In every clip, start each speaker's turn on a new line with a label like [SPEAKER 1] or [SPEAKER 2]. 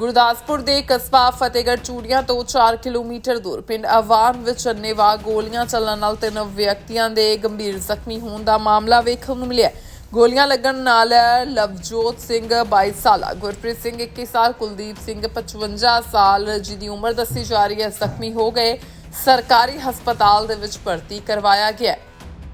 [SPEAKER 1] ਗੁਰਦਾਸਪੁਰ ਦੇ ਕਸਬਾ ਫਤਿਹਗੜ੍ਹ ਚੂੜੀਆਂ ਤੋਂ 4 ਕਿਲੋਮੀਟਰ ਦੂਰ ਪਿੰਡ ਆਵਾਨ ਵਿੱਚ ਅੰਨੇਵਾਹ ਗੋਲੀਆਂ ਚੱਲਣ ਨਾਲ ਤਿੰਨ ਵਿਅਕਤੀਆਂ ਦੇ ਗੰਭੀਰ ਜ਼ਖਮੀ ਹੋਣ ਦਾ ਮਾਮਲਾ ਵੇਖਣ ਨੂੰ ਮਿਲਿਆ। ਗੋਲੀਆਂ ਲੱਗਣ ਨਾਲ ਲਵਜੋਤ ਸਿੰਘ 22 ਸਾਲ ਗੁਰਪ੍ਰੀਤ ਸਿੰਘ 21 ਸਾਲ, ਕੁਲਦੀਪ ਸਿੰਘ 55 ਸਾਲ, ਜਿਹਦੀ ਉਮਰ ਦੱਸੀ ਜਾ ਰਹੀ ਹੈ, ਜ਼ਖਮੀ ਹੋ ਗਏ। ਸਰਕਾਰੀ ਹਸਪਤਾਲ ਦੇ ਵਿੱਚ ਭਰਤੀ ਕਰਵਾਇਆ ਗਿਆ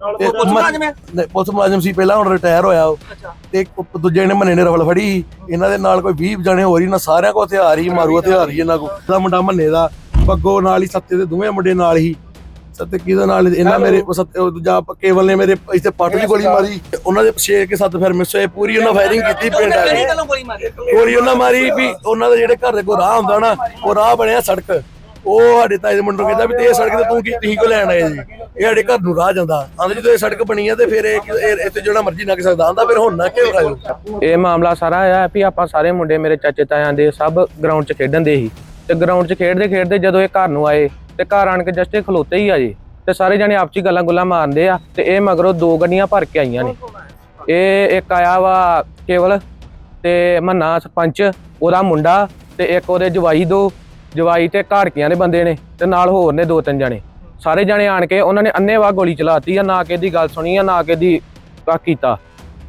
[SPEAKER 2] ਤੇ
[SPEAKER 3] ਪੁਲਿਸ ਮੁਲਾਜ਼ਮ ਹੈ?
[SPEAKER 2] ਨਹੀਂ, ਪੁਲਿਸ ਮੁਲਾਜ਼ਮ ਸੀ ਪਹਿਲਾਂ ਹੁਣ ਰਿਟਾਇਰ ਹੋਇਆ ਉਹ। ਤੇ ਇੱਕ ਦੂਜੇ ਨੇ ਮੰਨੇ ਨੇ ਰਫਲ ਫੜੀ। ਸੀ। ਇਹਨਾਂ ਦੇ ਨਾਲ ਕੋਈ 20 ਜਣੇ ਹੋਰ ਹੀ ਨਾ ਸਾਰਿਆਂ ਕੋਲ ਹਥਿਆਰ ਹੀ ਮਾਰੂ ਹਥਿਆਰ ਹੀ ਇਹਨਾਂ ਕੋਲ। ਦਾ ਮੁੰਡਾ ਮੰਨੇ ਦਾ ਬੱਗੋ ਨਾਲ ਹੀ ਸੱਤੇ ਦੇ ਦੋਵੇਂ ਮੁੰਡੇ ਨਾਲ ਹੀ। ਸੱਤੇ ਕਿਹਦੇ ਨਾਲ? ਇਹਨਾਂ ਮੇਰੇ ਉਹ ਸੱਤੇ ਉਹ ਦੂਜਾ ਕੇਵਲ ਨੇ ਮੇਰੇ ਇੱਥੇ ਪੱਟ ਦੀ ਗੋਲੀ ਮਾਰੀ। ਤੇ ਉਹਨਾਂ ਦੇ 6 ਕੇ 7 ਫਿਰ ਮਿਸ ਹੋਏ ਪੂਰੀ ਉਹਨਾਂ ਫਾਇਰਿੰਗ ਕੀਤੀ ਪਿੰਡ ਆ
[SPEAKER 3] ਕਿਹੜੀ ਗੱਲੋਂ ਗੋਲੀ ਮਾਰੀ?
[SPEAKER 2] ਗੋਲੀ ਉਹਨਾਂ ਮਾਰੀ ਵੀ ਉਹਨਾਂ ਦੇ ਜਿਹੜੇ ਘਰ ਦੇ ਕੋ ਰਾਹ ਹੁੰਦਾ ਨਾ ਉਹ ਰਾਹ ਬਣਿਆ ਸੜਕ। ਉਹ ਸਾਡੇ ਤਾਏ ਦੇ ਮੁੰਡੇ ਨੂੰ ਕਹਿੰਦਾ ਵੀ ਤੇ ਇਹ ਸੜਕ ਤੇ ਤੂੰ ਕੀ ਤੁਸੀਂ ਕੋ ਲੈਣ ਆਏ ਜੀ? ਇਹ ਸਾਡੇ ਘਰ ਨੂੰ ਰਾਹ ਜਾਂਦਾ। ਆਂਦੇ ਜਦੋਂ ਇਹ ਸੜਕ ਬਣੀ ਆ ਤੇ ਫਿਰ ਇਹ ਇਹ- ਇੱਥੇ ਜਿਹੜਾ ਮਰਜ਼ੀ ਲੰਘ ਸਕਦਾ। ਆਂਦਾ ਫਿਰ ਹੁਣ ਨਾ ਕਿਉਂ ਆਇਓ?
[SPEAKER 4] ਇਹ ਮਾਮਲਾ ਸਾਰਾ ਆਇਆ ਵੀ ਆਪਾਂ ਸਾਰੇ ਮੁੰਡੇ ਮੇਰੇ ਚਾਚੇ ਤਾਇਆਂ ਦੇ ਸਭ ਗਰਾਊਂਡ 'ਚ ਖੇਡਣ ਦੇ ਸੀ। ਤੇ ਗਰਾਊਂਡ 'ਚ ਖੇਡਦੇ ਖੇਡਦੇ ਜਦੋਂ ਇਹ ਘਰ ਨੂੰ ਆਏ, ਤੇ ਘਰ ਆਣ ਕੇ ਜਸਟ ਇਹ ਖਲੋਤੇ ਹੀ ਆ ਜੀ। ਤੇ ਸਾਰੇ ਜਾਣੇ ਆਪਸ 'ਚ ਗੱਲਾਂ ਗੁੱਲਾਂ ਮਾਰਦੇ ਆ ਤੇ ਇਹ ਮਗਰੋਂ ਦੋ ਗੱਡੀਆਂ ਭਰ ਕੇ ਆਈਆਂ ਨੇ। ਇਹ ਇੱਕ ਆਇਆ ਵਾ ਕੇਵਲ ਤੇ ਮੰਨਾ ਸਰਪੰਚ, ਉਹਦਾ ਮੁੰਡਾ ਤੇ ਇੱਕ ਉਹਦੇ ਜਵਾਈ ਦੋ। ਜਵਾਈ ਤੇ ਘਾੜਕੀਆਂ ਦੇ ਬੰਦੇ ਨੇ ਤੇ ਨਾਲ ਹੋਰ ਨੇ ਦੋ ਤਿੰਨ ਜਣੇ। ਸਾਰੇ ਜਣੇ ਆਣ ਕੇ ਉਹਨਾਂ ਨੇ ਅੰਨੇਵਾਹ ਗੋਲੀ ਚਲਾਤੀ ਆ ਨਾ ਕਿ ਦੀ ਗੱਲ ਸੁਣੀ ਆ ਨਾ ਕਿ ਦੀ ਕਾ ਕੀਤਾ।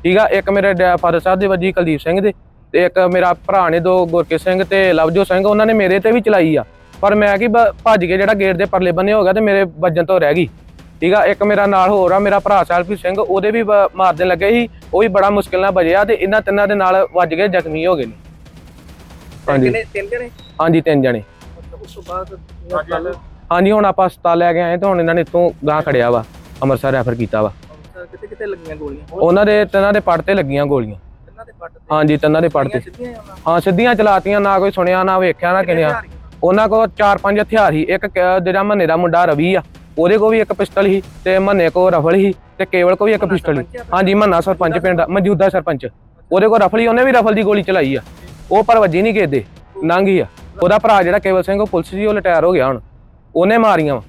[SPEAKER 4] ਠੀਕ ਆ ਇੱਕ ਮੇਰੇ ਫਾਦਰ ਸਾਹਿਬ ਦੇ ਵੱਜੀ ਕੁਲਦੀਪ ਸਿੰਘ ਦੇ ਤੇ ਇੱਕ ਮੇਰਾ ਭਰਾ ਨੇ ਦੋ ਗੁਰਕੇ ਸਿੰਘ ਤੇ ਲਵਜੋ ਸਿੰਘ ਉਹਨਾਂ ਨੇ ਮੇਰੇ ਤੇ ਵੀ ਚਲਾਈ ਆ। ਪਰ ਮੈਂ ਕੀ ਭੱਜ ਕੇ ਜਿਹੜਾ ਗੇਟ ਦੇ ਪਰਲੇ ਬੰਨੇ ਹੋ ਗਿਆ ਤੇ ਮੇਰੇ ਵੱਜਣ ਤੋਂ ਰਹਿ ਗਈ। ਠੀਕ ਆ ਇੱਕ ਮੇਰਾ ਨਾਲ ਹੋਰ ਆ ਮੇਰਾ ਭਰਾ ਸਾਹਿਬਪ੍ਰੀਤ ਸਿੰਘ ਉਹਦੇ ਵੀ ਮਾਰਦੇ ਲੱਗੇ ਸੀ ਉਹ ਵੀ ਬੜਾ ਮੁਸ਼ਕਿਲ ਨਾਲ ਬਜਿਆ ਤੇ ਇਹਨਾਂ ਤਿੰਨਾਂ ਦੇ ਨਾਲ ਵੱਜ ਕੇ ਜ਼ਖਮੀ ਹੋ ਗਏ ਨੇ। ਹਾਂਜੀ।
[SPEAKER 3] ਤਿੰਨ ਜਣੇ?
[SPEAKER 4] ਹਾਂਜੀ ਤਿੰਨ ਜਣੇ।
[SPEAKER 3] ਉਸ ਤੋਂ ਬਾਅਦ ਗੱਲ
[SPEAKER 4] ਹਾਂਜੀ ਹੁਣ ਆਪਾਂ ਹਸਪਤਾਲ ਲੈ ਕੇ ਆਏ ਤੇ ਹੁਣ ਇਹਨਾਂ ਨੇ ਇੱਥੋਂ ਗਾਂ ਖੜਿਆ ਵਾ ਅੰਮ੍ਰਿਤਸਰ ਰੈਫਰ ਕੀਤਾ ਵਾ।
[SPEAKER 3] ਕਿਤੇ ਕਿਤੇ ਲੱਗੀਆਂ ਗੋਲੀਆਂ?
[SPEAKER 4] ਉਹਨਾਂ ਦੇ ਤਿੰਨਾਂ ਦੇ ਪੱਟ ਤੇ ਲੱਗੀਆਂ ਗੋਲੀਆਂ।
[SPEAKER 3] ਤਿੰਨਾਂ ਦੇ ਪੱਟ ਤੇ?
[SPEAKER 4] ਹਾਂਜੀ ਤਿੰਨਾਂ ਦੇ ਪੱਟ ਤੇ। ਹਾਂ ਸਿੱਧੀਆਂ ਚਲਾਤੀਆਂ ਨਾ ਕੋਈ ਸੁਣਿਆ ਨਾ ਵੇਖਿਆ ਨਾ ਕਿਨਿਆ ਉਹਨਾਂ ਕੋਲ ਚਾਰ ਪੰਜ ਹਥਿਆਰ ਸੀ। ਇੱਕ ਜਿਹੜਾ ਮੰਨੇ ਦਾ ਮੁੰਡਾ ਰਵੀ ਆ ਉਹਦੇ ਕੋਲ ਵੀ ਇੱਕ ਪਿਸਟਲ ਸੀ ਤੇ ਮੰਨੇ ਕੋਲ ਰਫਲ ਸੀ ਤੇ ਕੇਵਲ ਕੋਲ ਵੀ ਇੱਕ ਪਿਸਟਲ ਸੀ। ਹਾਂਜੀ ਮੰਨਾ ਸਰਪੰਚ ਪਿੰਡ ਦਾ ਮੌਜੂਦਾ ਸਰਪੰਚ। ਉਹਦੇ ਕੋਲ ਰਫਲ ਸੀ ਉਹਨੇ ਵੀ ਰਫਲ ਦੀ ਗੋਲੀ ਚਲਾਈ ਆ। ਉਹ ਪਰ ਵੱਜੀ ਨਹੀਂ ਕਿਸੇ ਦੇ ਲੰਘੀ ਆ। ਉਹਦਾ ਭਰਾ ਜਿਹੜਾ ਕੇਵਲ ਸਿੰਘ ਉਹ ਪੁਲਿਸ ਸੀ ਉਹ ਰਿਟਾਇਰ ਹੋ ਗਿਆ ਹੁਣ। ਉਹਨੇ ਮਾਰੀਆਂ ਵਾ।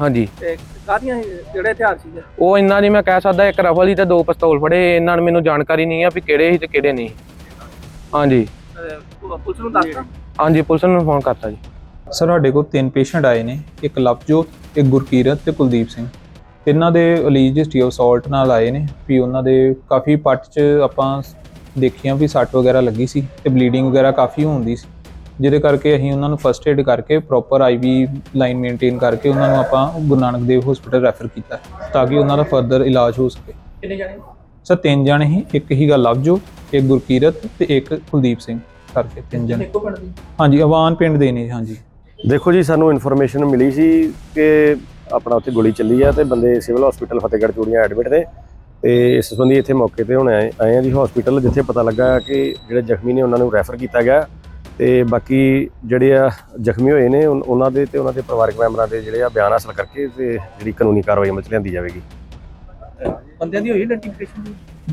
[SPEAKER 4] ਹਾਂਜੀ।
[SPEAKER 3] ਤੇ ਕਾਹਦੀਆਂ ਸੀ? ਜਿਹੜੇ ਹਥਿਆਰ ਸੀਗੇ?
[SPEAKER 4] ਉਹ ਇੰਨਾ ਨਹੀਂ ਮੈਂ ਕਹਿ ਸਕਦਾ ਇੱਕ ਰਫਲ ਸੀ ਤੇ ਦੋ ਪਿਸਤੌਲ ਫੜੇ। ਇਹਨਾਂ ਨੂੰ ਮੈਨੂੰ ਜਾਣਕਾਰੀ ਨਹੀਂ ਆ ਵੀ ਕਿਹੜੇ ਸੀ ਤੇ ਕਿਹੜੇ ਨਹੀਂ। ਹਾਂਜੀ।
[SPEAKER 3] ਪੁਲਿਸ ਨੂੰ ਦੱਸਤਾ?
[SPEAKER 4] ਹਾਂਜੀ ਪੁਲਿਸ ਨੂੰ ਫੋਨ ਕਰਤਾ ਜੀ।
[SPEAKER 5] ਸਰ ਸਾਡੇ ਕੋਲ ਤਿੰਨ ਪੇਸ਼ੈਂਟ ਆਏ ਨੇ। ਇੱਕ ਲਵਜੋਤ ਇੱਕ ਗੁਰਕੀਰਤ ਤੇ ਕੁਲਦੀਪ ਸਿੰਘ। ਤਿੰਨਾਂ ਦੇ ਅਲੀਜ ਹਿਸਟਰੀ ਆਫ ਸਾਲਟ ਨਾਲ ਆਏ ਨੇ। ਵੀ ਉਹਨਾਂ ਦੇ ਕਾਫੀ ਪੱਟ 'ਚ ਆਪਾਂ ਦੇਖੀਆਂ ਵੀ ਸੱਟ ਵਗੈਰਾ ਲੱਗੀ ਸੀ ਤੇ ਬਲੀਡਿੰਗ ਵਗੈਰਾ ਕਾਫੀ ਹੁੰਦੀ ਸੀ। ਜਿਹਦੇ ਕਰਕੇ ਅਸੀਂ ਉਹਨਾਂ ਨੂੰ ਫਸਟ ਏਡ ਕਰਕੇ ਪ੍ਰੋਪਰ ਆਈਵੀ ਲਾਈਨ ਮੇਨਟੇਨ ਕਰਕੇ ਉਹਨਾਂ ਨੂੰ ਆਪਾਂ ਗੁਰੂ ਨਾਨਕ ਦੇਵ ਹਸਪੀਟਲ ਰੈਫਰ ਕੀਤਾ ਤਾਂ ਕਿ ਉਹਨਾਂ ਦਾ ਫਰਦਰ ਇਲਾਜ ਹੋ ਸਕੇ।
[SPEAKER 3] ਕਿੰਨੇ ਜਣੇ?
[SPEAKER 5] ਸਰ ਤਿੰਨ ਜਣੇ ਹੀ ਇੱਕ ਹੀਗਾ ਲਵਜੋਤ ਇੱਕ ਗੁਰਕੀਰਤ ਤੇ ਇੱਕ ਕੁਲਦੀਪ ਸਿੰਘ ਕਰਕੇ ਤਿੰਨ ਜਣੇ।
[SPEAKER 3] ਇੱਕੋ ਪਿੰਡ ਦੀ?
[SPEAKER 5] ਹਾਂਜੀ ਅਵਾਨ ਪਿੰਡ ਦੇ ਨੇ ਹਾਂਜੀ।
[SPEAKER 6] ਦੇਖੋ ਜੀ ਸਾਨੂੰ ਇਨਫੋਰਮੇਸ਼ਨ ਮਿਲੀ ਸੀ ਕਿ ਆਪਣਾ ਉੱਥੇ ਗੋਲੀ ਚੱਲੀ ਆ ਤੇ ਬੰਦੇ civil hospital Fatehgarh Churian admit ਨੇ ਤੇ ਇਸ ਸੰਬੰਧੀ ਇੱਥੇ ਮੌਕੇ ਤੇ ਹੁਣ ਆਏ ਆਏ ਆ ਜੀ ਹਸਪੀਟਲ ਜਿੱਥੇ ਪਤਾ ਲੱਗਾ ਕਿ ਜਿਹੜੇ ਜ਼ਖਮੀ ਨੇ ਉਹਨਾਂ ਨੂੰ ਰੈਫਰ ਕੀਤਾ ਗਿਆ। ਤੇ ਬਾਕੀ ਜਿਹੜੇ ਆ ਜ਼ਖਮੀ ਹੋਏ ਨੇ ਉਨ- ਉਹਨਾਂ ਦੇ ਤੇ ਉਹਨਾਂ ਦੇ ਪਰਿਵਾਰਕ ਮੈਂਬਰਾਂ ਦੇ ਜਿਹੜੇ ਆ ਬਿਆਨ ਹਾਸਲ ਕਰਕੇ ਤੇ ਜਿਹੜੀ ਕਾਨੂੰਨੀ ਕਾਰਵਾਈ ਅਮਲ ਚ ਲਿਆਂਦੀ ਜਾਵੇਗੀ।
[SPEAKER 3] ਬੰਦਿਆਂ ਦੀ ਹੋਈ ਆਇਡੈਂਟੀਫਿਕੇਸ਼ਨ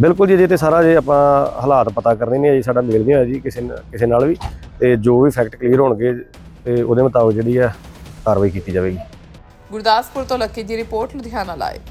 [SPEAKER 6] ਬਿਲਕੁਲ ਜੀ ਜੇ ਤੇ ਸਾਰਾ ਜੇ ਆਪਾਂ ਹਾਲਾਤ ਪਤਾ ਕਰਨੇ ਨੇ ਜੀ ਸਾਡਾ ਮੇਲ ਨਹੀਂ ਹੋਇਆ ਜੀ ਕਿਸੇ ਨਾਲ- ਕਿਸੇ ਨਾਲ ਵੀ ਤੇ ਜੋ ਵੀ ਫੈਕਟ ਕਲੀਅਰ ਹੋਣਗੇ ਤੇ ਉਹਦੇ ਮੁਤਾਬਕ ਜਿਹੜੀ ਆ ਕਾਰਵਾਈ ਕੀਤੀ ਜਾਵੇਗੀ।
[SPEAKER 1] ਗੁਰਦਾਸਪੁਰ ਤੋਂ ਲੱਕੀ ਦੀ ਰਿਪੋਰਟ ਲੁਧਿਆਣਾ ਲਾਈਵ